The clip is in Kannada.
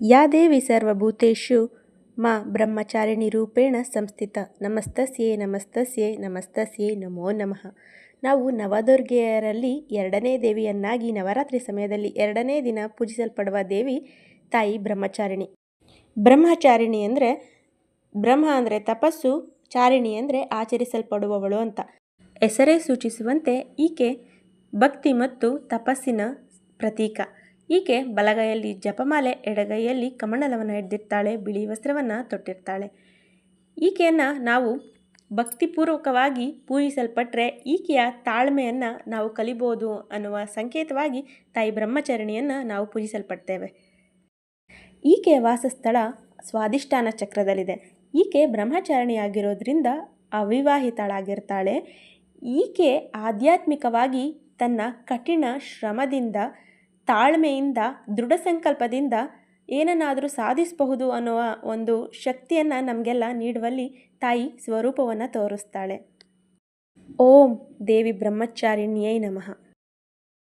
ಯಾ ದೇವಿ ಸರ್ವಭೂತೇಷು? ಮಾ ಬ್ರಹ್ಮಚಾರಿಣಿ ರೂಪೇಣ ಸಂಸ್ಥಿತ. ನಮಸ್ತಸ್ಯೇ ನಮಸ್ತಸ್ಯೇ ನಮಸ್ತಸ್ಯೇ, ನಮೋ ನಮಃ. ನಾವು ನವದುರ್ಗೆಯರಲ್ಲಿ ಎರಡನೇ ದೇವಿಯನ್ನಾಗಿ ನವರಾತ್ರಿ ಸಮಯದಲ್ಲಿ ಎರಡನೇ ದಿನ ಪೂಜಿಸಲ್ಪಡುವ ದೇವಿ ತಾಯಿ ಬ್ರಹ್ಮಚಾರಿಣಿ. ಬ್ರಹ್ಮಚಾರಿಣಿ ಅಂದರೆ, ಬ್ರಹ್ಮ ಅಂದರೆ ತಪಸ್ಸು, ಚಾರಿಣಿ ಅಂದರೆ ಆಚರಿಸಲ್ಪಡುವವಳು ಅಂತ. ಹೆಸರೇ ಸೂಚಿಸುವಂತೆ ಈಕೆ ಭಕ್ತಿ ಮತ್ತು ತಪಸ್ಸಿನ ಪ್ರತೀಕ. ಈಕೆ ಬಲಗೈಯಲ್ಲಿ ಜಪಮಾಲೆ, ಎಡಗೈಯಲ್ಲಿ ಕಮಂಡಲವನ್ನು ಹಿಡ್ದಿರ್ತಾಳೆ ಬಿಳಿ ವಸ್ತ್ರವನ್ನು ತೊಟ್ಟಿರ್ತಾಳೆ. ಈಕೆಯನ್ನು ನಾವು ಭಕ್ತಿಪೂರ್ವಕವಾಗಿ ಪೂಜಿಸಲ್ಪಟ್ಟರೆ ಈಕೆಯ ತಾಳ್ಮೆಯನ್ನು ನಾವು ಕಲಿಬೋದು ಅನ್ನುವ ಸಂಕೇತವಾಗಿ ತಾಯಿ ಬ್ರಹ್ಮಚರಣಿಯನ್ನು ನಾವು ಪೂಜಿಸಲ್ಪಡ್ತೇವೆ. ಈಕೆಯ ವಾಸಸ್ಥಳ ಸ್ವಾದಿಷ್ಠಾನ ಚಕ್ರದಲ್ಲಿದೆ. ಈಕೆ ಬ್ರಹ್ಮಚಾರಣಿಯಾಗಿರೋದ್ರಿಂದ ಅವಿವಾಹಿತಳಾಗಿರ್ತಾಳೆ. ಈಕೆ ಆಧ್ಯಾತ್ಮಿಕವಾಗಿ ತನ್ನ ಕಠಿಣ ಶ್ರಮದಿಂದ ತಾಳ್ಮೆಯಿಂದ, ದೃಢ ಸಂಕಲ್ಪದಿಂದ ಏನನ್ನಾದರೂ ಸಾಧಿಸಬಹುದು ಅನ್ನುವ ಒಂದು ಶಕ್ತಿಯನ್ನು ನಮಗೆಲ್ಲ ನೀಡುವಲ್ಲಿ ತಾಯಿ ಸ್ವರೂಪವನ್ನು ತೋರಿಸ್ತಾಳೆ. ಓಂ ದೇವಿ ಬ್ರಹ್ಮಚಾರಿಣ್ಯೈ ನಮಃ.